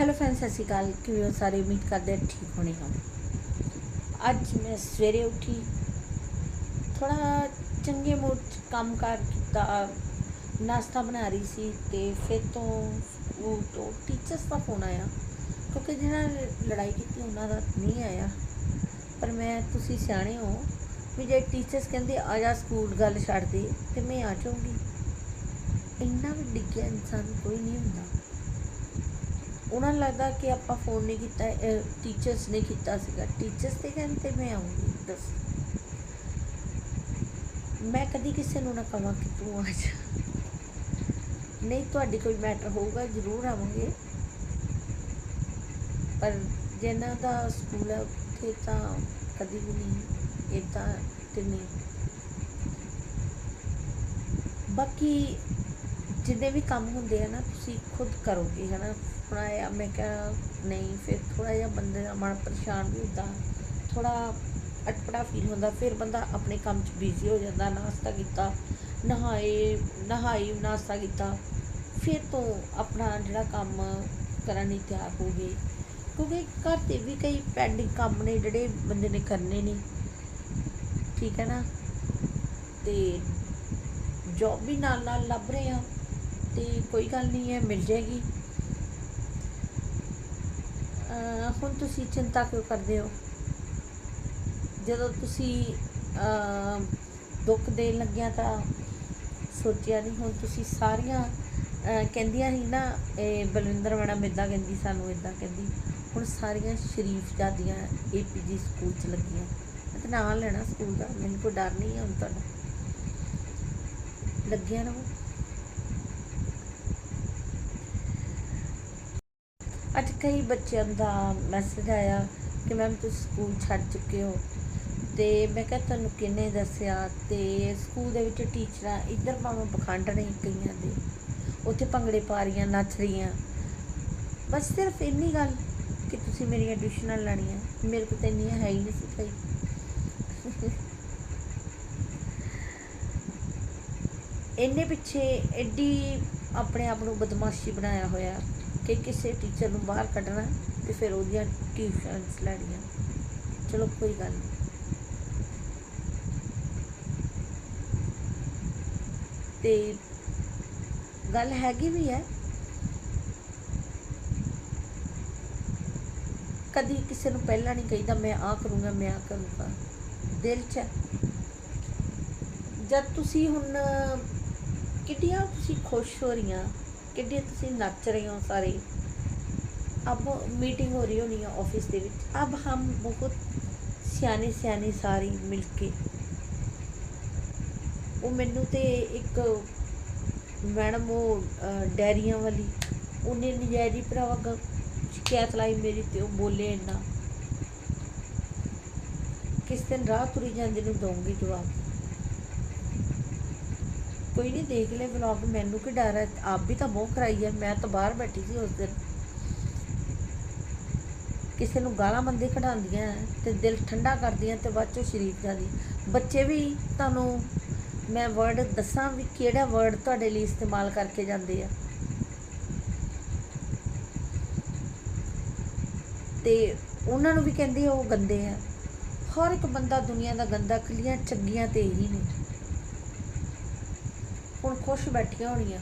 Hello friends ਸਤਿ ਸ਼੍ਰੀ ਅਕਾਲ। ਕਿਵੇਂ ਹੋ? ਸਾਰੇ ਉਮੀਦ ਕਰਦੇ ਠੀਕ ਹੋਣੇ ਹੋ ਅੱਜ ਮੈਂ ਸਵੇਰੇ ਉੱਠੀ ਥੋੜਾ ਚੰਗੇ ਮੂਡ 'ਚ ਕੰਮ ਕਾਰ ਕੀਤਾ, ਨਾਸ਼ਤਾ ਬਣਾ ਰਹੀ ਸੀ ਤੇ ਫਿਰ ਤੋਂ ਉਹ ਤੋਂ ਟੀਚਰਸ ਦਾ ਫੋਨ ਆਇਆ, ਕਿਉਂਕਿ ਜਿਹਨਾਂ ਨੇ ਲੜਾਈ ਕੀਤੀ ਉਹਨਾਂ ਦਾ ਨਹੀਂ ਆਇਆ। ਪਰ ਮੈਂ, ਤੁਸੀਂ ਸਿਆਣੇ ਹੋ, ਵੀ ਜੇ ਟੀਚਰਸ ਕਹਿੰਦੇ ਆ ਜਾ ਸਕੂਲ ਗੱਲ ਛੱਡ ਦੇ, ਤੇ ਮੈਂ ਆ ਜਾਊਂਗੀ। ਇੰਨਾ ਵੀ ਡਿੱਗਿਆ ਇਨਸਾਨ ਕੋਈ ਨਹੀਂ ਹੁੰਦਾ। ਉਹਨਾਂ ਨੂੰ ਲੱਗਦਾ ਕਿ ਆਪਾਂ ਫੋਨ ਨਹੀਂ ਕੀਤਾ ਟੀਚਰਸ ਨੇ ਕੀਤਾ ਸੀਗਾ। ਟੀਚਰਸ ਦੇ ਕਹਿਣ ਤੇ ਮੈਂ ਆਉਂਗੀ ਦੱਸ। ਮੈਂ ਕਦੀ ਕਿਸੇ ਨੂੰ ਨਾ ਕਹਾਂ ਕਿ ਤੂੰ ਆ ਜਾ। ਨਹੀਂ, ਤੁਹਾਡੀ ਕੋਈ ਮੈਟਰ ਹੋਊਗਾ, ਜ਼ਰੂਰ ਆਵਾਂਗੇ। ਪਰ ਜਿਹਨਾਂ ਦਾ ਸਕੂਲ ਹੈ, ਉੱਥੇ ਤਾਂ ਕਦੀ ਵੀ ਨਹੀਂ ਇਦਾਂ ਤੇ ਨਹੀਂ। ਬਾਕੀ ਜਿੰਨੇ ਵੀ ਕੰਮ ਹੁੰਦੇ ਆ ਨਾ, ਤੁਸੀਂ ਖੁਦ ਕਰੋਗੇ, ਹਨਾ? ਹੁਣ ਜਿਹਾ ਮੈਂ ਕਿਹਾ, ਨਹੀਂ, ਫਿਰ ਥੋੜਾ ਜਿਹਾ ਬੰਦੇ ਦਾ ਮਨ ਪਰੇਸ਼ਾਨ ਵੀ ਹੁੰਦਾ ਥੋੜਾ ਅਟਪੜਾ ਫੀਲ ਹੁੰਦਾ, ਫਿਰ ਬੰਦਾ ਆਪਣੇ ਕੰਮ 'ਚ ਬਿਜ਼ੀ ਹੋ ਜਾਂਦਾ, ਨਾਸ਼ਤਾ ਕੀਤਾ, ਨਹਾਏ, ਨਹਾਈ, ਨਾਸ਼ਤਾ ਕੀਤਾ, ਫਿਰ ਤੋਂ ਆਪਣਾ ਜਿਹੜਾ ਕੰਮ ਕਰਨ ਲਈ ਤਿਆਰ ਹੋ ਗਏ। ਕਿਉਂਕਿ ਘਰ ਤੇ ਵੀ ਕਈ ਪੈਂਡਿੰਗ ਕੰਮ ਨੇ, ਜਿਹੜੇ ਬੰਦੇ ਨੇ ਕਰਨੇ ਨੇ। ਠੀਕ ਹੈ ਨਾ? ਤੇ ਜੌਬ ਵੀ ਨਾਲ ਨਾਲ ਲੱਭ ਰਹੇ ਆ। ਤੇ ਕੋਈ ਗੱਲ ਨਹੀਂ ਹੈ, ਮਿਲ ਜਾਏਗੀ। ਹੁਣ ਤੁਸੀਂ ਚਿੰਤਾ ਕਿਉਂ ਕਰਦੇ ਹੋ? ਜਦੋਂ ਤੁਸੀਂ ਦੁੱਖ ਦੇਣ ਲੱਗਿਆ ਤਾਂ ਸੋਚਿਆ ਨਹੀਂ, ਹੁਣ ਤੁਸੀਂ ਸਾਰੀਆਂ ਕਹਿੰਦੀਆਂ ਸੀ ਨਾ, ਇਹ ਬਲਵਿੰਦਰ ਮੈਡਮ ਇਦਾਂ ਕਹਿੰਦੀ, ਸਾਨੂੰ ਇਦਾਂ ਕਹਿੰਦੀ। ਹੁਣ ਸਾਰੀਆਂ ਸ਼ਰੀਫ ਜਾਦੀਆਂ ਏਪੀਜੀ ਸਕੂਲ ਚ ਲੱਗੀਆਂ। ਮੈਂ ਤਾਂ ਨਾਂ ਲੈਣਾ ਸਕੂਲ ਦਾ, ਮੈਨੂੰ ਕੋਈ ਡਰ ਨਹੀਂ ਹੈ ਹੁਣ ਤੁਹਾਡਾ। ਲੱਗਿਆ ਨਾ ਅੱਜ ਕਈ ਬੱਚਿਆਂ ਦਾ ਮੈਸੇਜ ਆਇਆ ਕਿ ਮੈਮ ਤੁਸੀਂ ਸਕੂਲ ਛੱਡ ਚੁੱਕੇ ਹੋ। ਤੇ ਮੈਂ ਕਿਹਾ ਤੁਹਾਨੂੰ ਕਿਹਨੇ ਦੱਸਿਆ? ਤੇ ਸਕੂਲ ਦੇ ਵਿੱਚ ਟੀਚਰਾਂ ਇੱਧਰ ਭਾਵੇਂ ਬਖੰਡ ਨਹੀਂ ਕਈਆਂ ਦੇ। ਉੱਥੇ ਭੰਗੜੇ ਪਾ ਰਹੀਆਂ, ਨੱਚ ਰਹੀਆਂ। ਬਸ ਸਿਰਫ ਇੰਨੀ ਗੱਲ ਕਿ ਤੁਸੀਂ ਮੇਰੀਆਂ ਟਿਊਸ਼ਨਾਂ ਲੈਣੀਆਂ ਮੇਰੇ ਕੋਲ ਤਾਂ ਇੰਨੀਆਂ ਹੈ ਹੀ ਨਹੀਂ ਸੀ ਭਾਈ। ਇੰਨੇ ਪਿੱਛੇ ਐਡੀ ਆਪਣੇ ਆਪ ਨੂੰ ਬਦਮਾਸ਼ੀ ਬਣਾਇਆ ਹੋਇਆ। ਕਿ ਕਿਸੇ ਟੀਚਰ ਨੂੰ ਬਾਹਰ ਕੱਢਣਾ ਤੇ ਫਿਰ ਉਹਦੀਆਂ ਟਿਊਸ਼ਨਸ ਲੈਣੀਆਂ। ਚਲੋ, ਕੋਈ ਗੱਲ ਨਹੀਂ ਤੇ ਗੱਲ ਹੈਗੀ ਵੀ ਹੈ। ਕਦੀ ਕਿਸੇ ਨੂੰ ਪਹਿਲਾਂ ਨਹੀਂ ਕਹਿੰਦਾ, ਮੈਂ ਆ ਕਰੂੰਗਾ, ਮੈਂ ਆ ਕਰੂੰਗਾ। ਦਿਲ 'ਚ ਹੈ। ਜਦ ਤੁਸੀਂ ਹੁਣ, ਕਿੱਡੀਆਂ ਤੁਸੀਂ ਖੁਸ਼ ਹੋ ਰਹੀਆਂ ਕਿੱਡੀਆਂ ਤੁਸੀਂ ਨੱਚ ਰਹੇ ਹੋ ਸਾਰੇ अब मीटिंग हो रही होनी है ऑफिस ਦੇ ਵਿੱਚ अब हम बहुत ਸਿਆਣੇ ਸਿਆਣੇ ਸਾਰੇ ਮਿਲ ਕੇ ਉਹ ਮੈਨੂੰ ਤੇ ਇੱਕ ਮੈਡਮ ਉਹ ਅਹ, ਡੈਰੀਆਂ ਵਾਲੀ ਉਹਨੇ ਨਜਾਇਜ਼ੀ ਭਰਾਵਾ ਗ- ਸ਼ਿਕਾਇਤ ਲਾਈ ਮੇਰੀ ਤੇ ਉਹ ਬੋਲੇ ਇੰਨਾ ਕਿਸ ਦਿਨ ਰਾਹ ਤੁਰੀ ਜਾਂਦੇ ਨੂੰ ਦਊਂਗੀ ਜਵਾਬ ਕੋਈ ਨਹੀਂ, ਦੇਖ ਲੈ ਵਲੌਗ ਮੈਨੂੰ ਕੀ ਡਰ ਹੈ, ਆਪ ਵੀ ਤਾਂ ਬਹੁਤ ਕਰਾਈ ਹੈ, ਮੈਂ ਤਾਂ ਬਾਹਰ ਬੈਠੀ ਸੀ ਉਸ ਦਿਨ। ਕਿਸੇ ਨੂੰ ਗਾਲਾਂ ਬੰਦੇ ਕਢਾਉਂਦੀਆਂ ਤੇ ਦਿਲ ਠੰਡਾ ਕਰਦੀਆਂ ਤੇ ਬਾਅਦ ਚੋਂ ਸ਼ਰੀਫ ਜਾਂਦੀ। ਬੱਚੇ ਵੀ ਤੁਹਾਨੂੰ ਮੈਂ ਵਰਡ ਦੱਸਾਂ ਵੀ ਕਿਹੜਾ ਵਰਡ ਤੁਹਾਡੇ ਲਈ ਇਸਤੇਮਾਲ ਕਰਕੇ ਜਾਂਦੇ ਆ। ਤੇ ਉਹਨਾਂ ਨੂੰ ਵੀ ਕਹਿੰਦੇ ਉਹ ਗੰਦੇ ਆ। ਹਰ ਇੱਕ ਬੰਦਾ ਦੁਨੀਆ ਦਾ ਗੰਦਾ, ਕਲੀਆਂ ਚੰਗੀਆਂ ਤੇ ਇਹੀ ਨੇ। ਹੁਣ ਖੁਸ਼ ਬੈਠੀਆਂ ਹੋਣੀਆਂ।